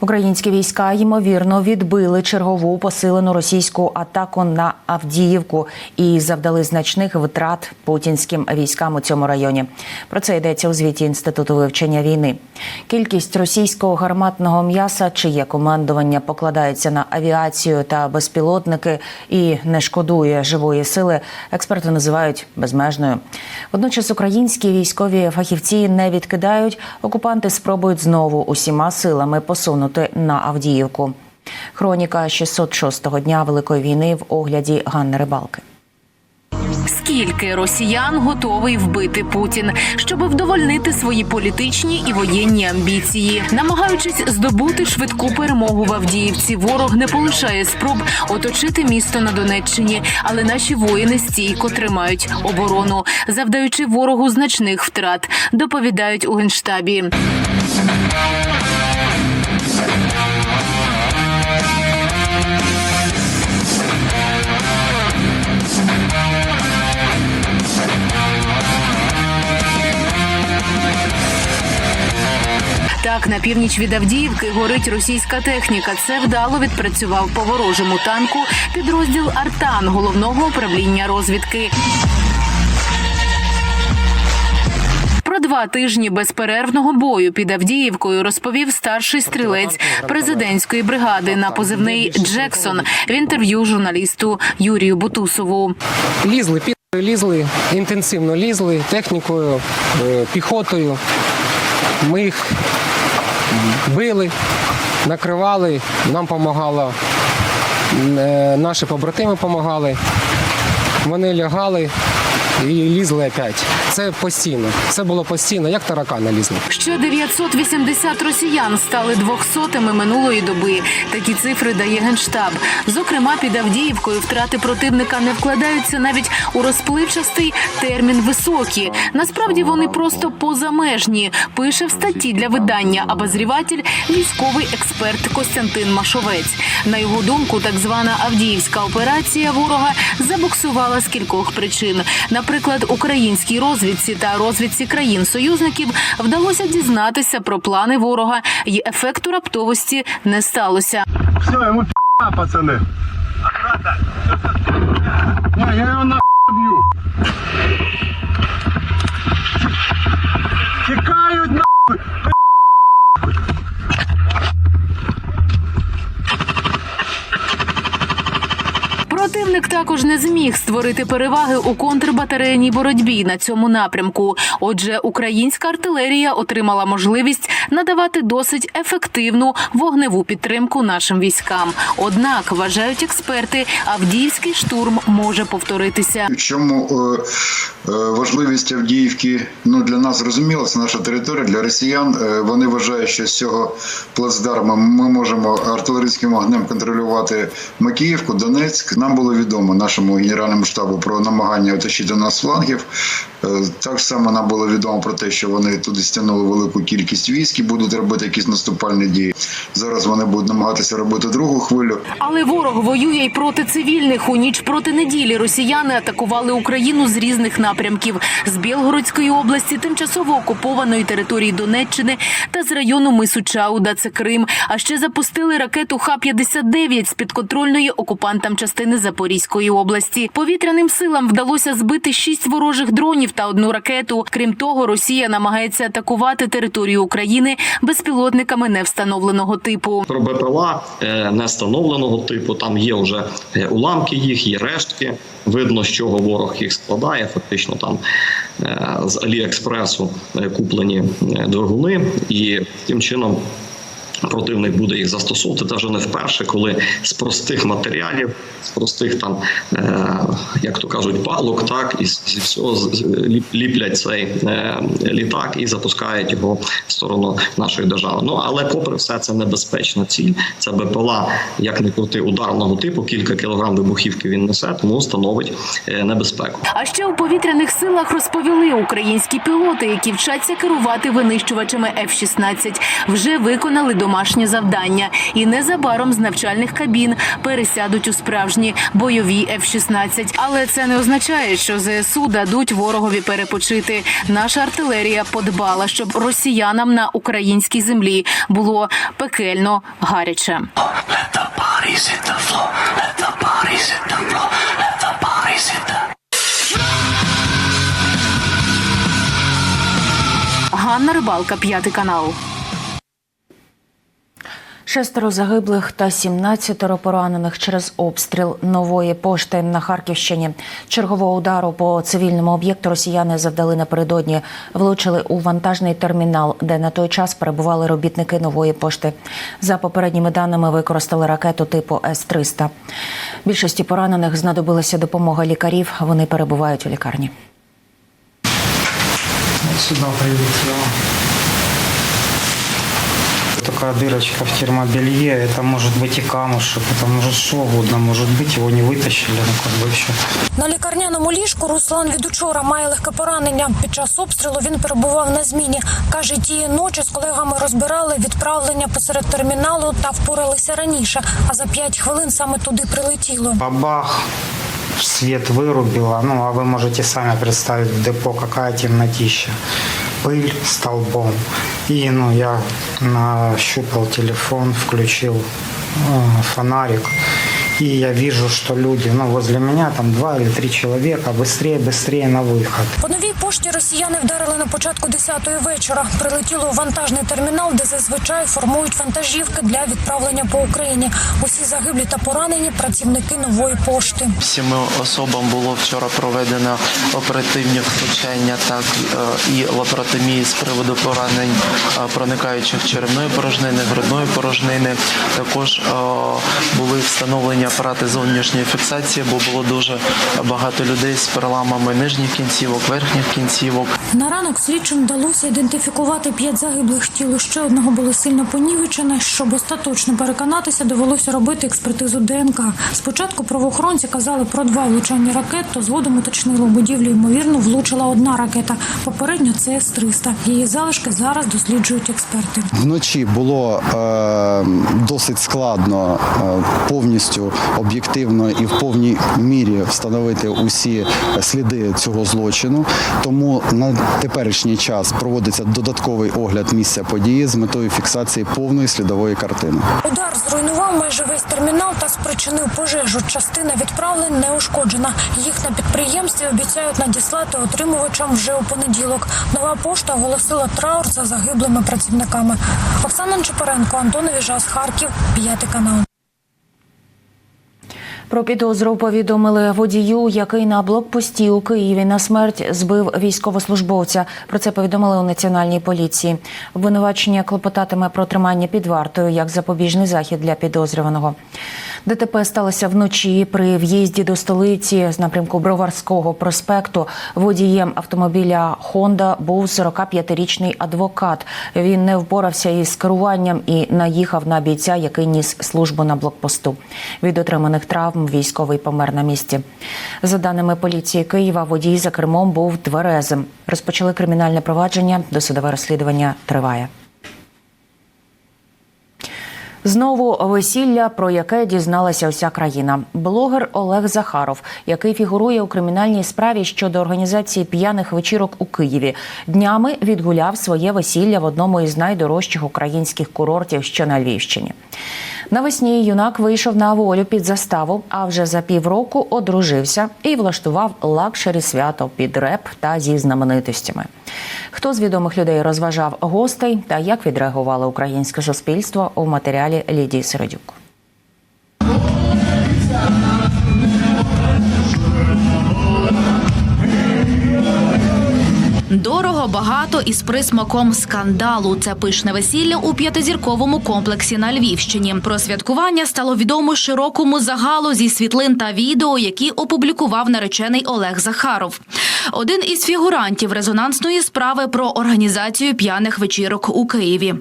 Українські війська ймовірно відбили чергову посилену російську атаку на Авдіївку і завдали значних втрат путінським військам у цьому районі. Про це йдеться у звіті інституту вивчення війни. Кількість російського гарматного м'яса, чиє командування покладається на авіацію та безпілотники і не шкодує живої сили, експерти називають безмежною. Водночас українські військові фахівці не відкидають. Окупанти спробують знову усіма силами посунути на Авдіївку. Хроніка 606-го дня Великої війни в огляді Ганни Рибалки. Скільки росіян готовий вбити Путін, щоб вдовольнити свої політичні і воєнні амбіції, намагаючись здобути швидку перемогу в Авдіївці, ворог не полишає спроб оточити місто на Донеччині, але наші воїни стійко тримають оборону, завдаючи ворогу значних втрат. Доповідають у генштабі. Так, на північ від Авдіївки горить російська техніка. Це вдало відпрацював по ворожому танку підрозділ Артан головного управління розвідки. Про два тижні безперервного бою під Авдіївкою розповів старший стрілець президентської бригади на позивний Джексон в інтерв'ю журналісту Юрію Бутусову. Лізли, лізли, інтенсивно лізли технікою, е, піхотою. Ми їх били, накривали, нам допомагало, наші побратими допомагали. Вони лягали і лізли опять. Це постійно. Це було постійно, як таракани лізли. Ще 980 росіян стали двохсотими минулої доби. Такі цифри дає генштаб. Зокрема, під Авдіївкою втрати противника не вкладаються навіть у розпливчастий термін високі. Насправді вони просто позамежні. Пише в статті для видання обозріватель військовий експерт Костянтин Машовець. На його думку, так звана Авдіївська операція ворога забуксувала з кількох причин. Наприклад, українській розвідці та розвідці країн-союзників вдалося дізнатися про плани ворога, і ефекту раптовості не сталося. Все, ему пи***а, пацаны. Не, я його на бью. Тікають на Противник також не зміг створити переваги у контрбатарейній боротьбі на цьому напрямку. Отже, українська артилерія отримала можливість надавати досить ефективну вогневу підтримку нашим військам. Однак вважають експерти, Авдіївський штурм може повторитися. Чому е, е, важливість Авдіївки ну, для нас зрозуміло, це наша територія для росіян. Е, вони вважають, що з цього плацдарму ми можемо артилерійським вогнем контролювати Макіївку, Донецьк. Нам було відомо нашому генеральному штабу про намагання оточити нас флангів. Е, Так само нам було відомо про те, що вони туди стягнули велику кількість військ і будуть робити якісь наступальні дії. Зараз вони будуть намагатися робити другу хвилю. Але ворог воює й проти цивільних. У ніч проти неділі росіяни атакували Україну з різних напрямків з Білгородської області, тимчасово окупованої території Донеччини та з району мису Чауда, це Крим. А ще запустили ракету Х-59 з підконтрольної окупантам частини Запорізької області. Повітряним силам вдалося збити шість ворожих дронів та одну ракету. Крім того, Росія намагається атакувати територію України безпілотниками невстановленого типу. про БПЛА е, не встановленого типу. Там є вже е, уламки їх, є рештки. Видно, чого ворог їх складає. Фактично там е, з Аліекспресу куплені двигуни, і тим чином. Противник буде їх застосовувати вже не вперше, коли з простих матеріалів, з простих там, е, як то кажуть, палок, так і зі всього ліплять цей е, літак і запускають його в сторону нашої держави. Ну але попри все, це небезпечна ціль. Це БПЛА, як не крути ударного типу, кілька кілограм вибухівки він несе, тому становить е, небезпеку. А ще у повітряних силах розповіли українські пілоти, які вчаться керувати винищувачами F-16, вже виконали домашнє завдання, і незабаром з навчальних кабін пересядуть у справжні бойові F-16. Але це не означає, що ЗСУ дадуть ворогові перепочити. Наша артилерія подбала, щоб росіянам на українській землі було пекельно гаряче. Ганна Рибалка, п'ятий канал. Шестеро загиблих та 17 поранених через обстріл нової пошти на Харківщині. Чергового удару по цивільному об'єкту росіяни завдали напередодні. Влучили у вантажний термінал, де на той час перебували робітники нової пошти. За попередніми даними використали ракету типу С-300. Більшості поранених знадобилася допомога лікарів. Вони перебувають у лікарні. Сюда прилетело Такая дырочка в термобелье, это может быть и камушек, это может что угодно, может быть его не вытащили, ну как бы все. На лікарняному ліжку Руслан від учора має легке поранення. Під час обстрілу він перебував на зміні. Каже, тієї ночі з колегами розбирали відправлення посеред терміналу та впоралися раніше. А за п'ять хвилин саме туди прилетіло. Бабах, свет вырубило, ну а вы можете сами представить в депо какая темнотища. Пыль столбом. И ну я нащупал телефон, включил э, фонарик И я вижу, что люди, ну, возле меня там два или три человека, быстрее, быстрее на выход. По новій пошті росіяни вдарили на початку 10-ї вечора. Прилетіло у вантажний термінал, де зазвичай формують вантажівки для відправлення по Україні. Усі загиблі та поранені працівники нової пошти. Всіми особам було вчора проведено оперативні втручання, так е, і лапаротомії з приводу поранень е, проникаючих черевної порожнини, грудної порожнини. Також е, були встановлені апарати зовнішньої фіксації, бо було дуже багато людей з переламами нижніх кінцівок, верхніх кінцівок. На ранок слідчим вдалося ідентифікувати п'ять загиблих тіл. Ще одного було сильно понівечене. Щоб остаточно переконатися, довелося робити експертизу ДНК. Спочатку правоохоронці казали про два влучання ракет, то згодом уточнили у будівлі. Ймовірно, влучила одна ракета. Попередньо це С-300. Її залишки зараз досліджують експерти. Вночі було е, досить складно е, повністю об'єктивно і в повній мірі встановити усі сліди цього злочину. Тому на теперішній час проводиться додатковий огляд місця події з метою фіксації повної слідової картини. Удар зруйнував майже весь термінал та спричинив пожежу. Частина відправлень не ушкоджена. Їх на підприємстві обіцяють надіслати отримувачам вже у понеділок. Нова пошта оголосила траур за загиблими працівниками. Оксана Чепаренко, Антон Віжас, Харків, п'ятий канал. Про підозру повідомили водію, який на блокпості у Києві на смерть збив військовослужбовця. Про це повідомили у національній поліції. Обвинувачення клопотатиме про тримання під вартою як запобіжний захід для підозрюваного. ДТП сталося вночі при в'їзді до столиці з напрямку Броварського проспекту. Водієм автомобіля Honda був 45-річний адвокат. Він не впорався із керуванням і наїхав на бійця, який ніс службу на блокпосту. Від отриманих травм військовий помер на місці. За даними поліції Києва, водій за кермом був тверезим. Розпочали кримінальне провадження. Досудове розслідування триває. Знову весілля, про яке дізналася вся країна. Блогер Олег Захаров, який фігурує у кримінальній справі щодо організації п'яних вечірок у Києві, днями відгуляв своє весілля в одному із найдорожчих українських курортів, що на Львівщині. Навесні юнак вийшов на волю під заставу, а вже за півроку одружився і влаштував лакшері свято під реп та зі знаменитостями. Хто з відомих людей розважав гостей та як відреагувало українське суспільство у матеріалі Лідії Середюк. Дорого, багато і з присмаком скандалу. Це пишне весілля у п'ятизірковому комплексі на Львівщині. Про святкування стало відомо широкому загалу зі світлин та відео, які опублікував наречений Олег Захаров. Один із фігурантів резонансної справи про організацію п'яних вечірок у Києві.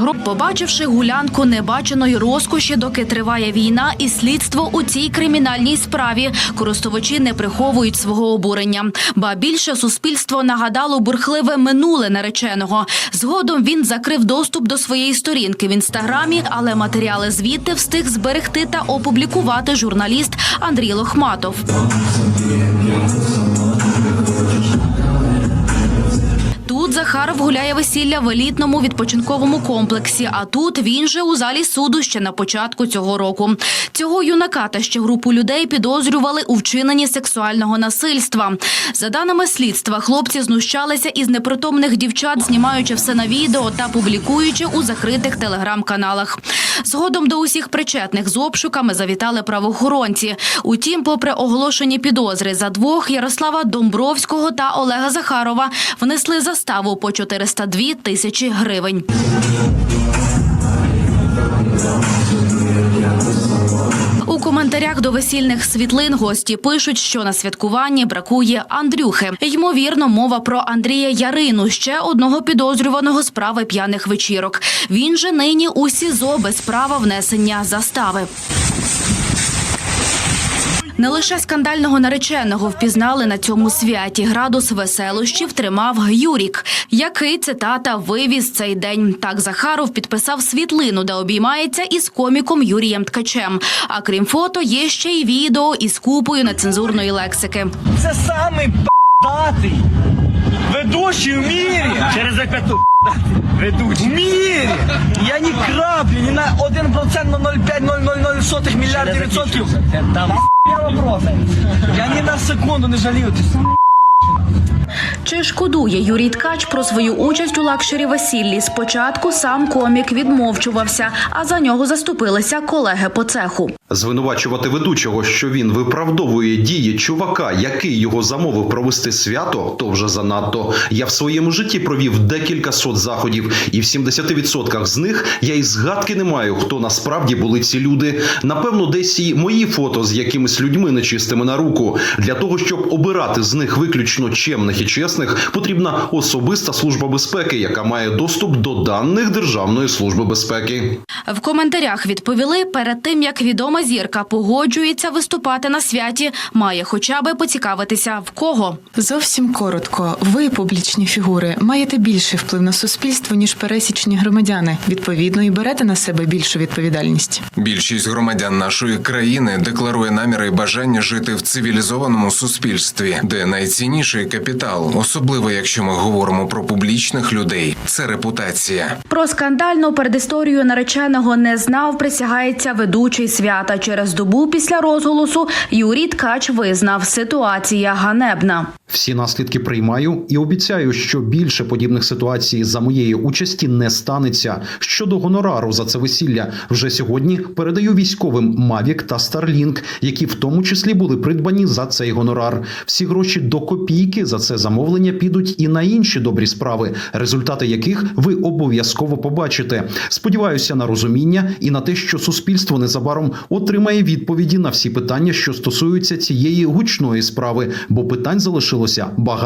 Гро. Побачивши гулянку небаченої розкоші, доки триває війна і слідство у цій кримінальній справі, користувачі не приховують свого обурення. Ба більше суспільство нагадало бурхливе минуле нареченого. Згодом він закрив доступ до своєї сторінки в інстаграмі, але матеріали звідти встиг зберегти та опублікувати журналіст Андрій Лохматов. Захаров гуляє весілля в елітному відпочинковому комплексі. А тут він же у залі суду ще на початку цього року. Цього юнака та ще групу людей підозрювали у вчиненні сексуального насильства. За даними слідства, хлопці знущалися із непритомних дівчат, знімаючи все на відео та публікуючи у закритих телеграм-каналах. Згодом до усіх причетних з обшуками завітали правоохоронці. Утім, попри оголошені підозри за двох Ярослава Домбровського та Олега Захарова внесли заставу по 402 тисячі гривень. Коментарях до весільних світлин гості пишуть, що на святкуванні бракує Андрюхи. Ймовірно, мова про Андрія Ярину, ще одного підозрюваного справи п'яних вечірок. Він же нині у СІЗО без права внесення застави. Не лише скандального нареченого впізнали на цьому святі. Градус веселощів тримав Юрік, який цитата вивіз цей день. Так Захаров підписав світлину, де обіймається із коміком Юрієм Ткачем. А крім фото, є ще й відео із купою нецензурної лексики. Це самий п***датий ведущий в мірі. Через запяту ведучий. В мірі. Я ні краплю, ні на 1% на 0,5-0,00 мільярдів відсотків. Там я вопрос. Я ні на секунду не жалію. Ти Чи шкодує Юрій Ткач про свою участь у лакшері весіллі? Спочатку сам комік відмовчувався, а за нього заступилися колеги по цеху. Звинувачувати ведучого, що він виправдовує дії чувака, який його замовив провести свято, то вже занадто. Я в своєму житті провів декілька сот заходів, і в 70% з них я і згадки не маю, хто насправді були ці люди. Напевно, десь і мої фото з якимись людьми нечистими на руку. Для того щоб обирати з них виключно чемних і чесних, потрібна особиста служба безпеки, яка має доступ до даних Державної служби безпеки. В коментарях відповіли, перед тим як відома зірка погоджується виступати на святі, має хоча би поцікавитися в кого. Зовсім коротко. Ви, публічні фігури, маєте більший вплив на суспільство, ніж пересічні громадяни. Відповідно, і берете на себе більшу відповідальність. Більшість громадян нашої країни декларує наміри і бажання жити в цивілізованому суспільстві, де найцінніший капітал, особливо якщо ми говоримо про публічних людей, це репутація. Про скандальну передісторію нареченого не знав, присягається ведучий свята. Через добу після розголосу Юрій Ткач визнав, ситуація ганебна. Всі наслідки приймаю і обіцяю, що більше подібних ситуацій за моєї участі не станеться. Щодо гонорару за це весілля, вже сьогодні передаю військовим Мавік та Старлінк, які в тому числі були придбані за цей гонорар. Всі гроші до копійки за це замовлення підуть і на інші добрі справи, результати яких ви обов'язково побачите. Сподіваюся на розуміння і на те, що суспільство незабаром отримає відповіді на всі питання, що стосуються цієї гучної справи, бо питань залишилося багато.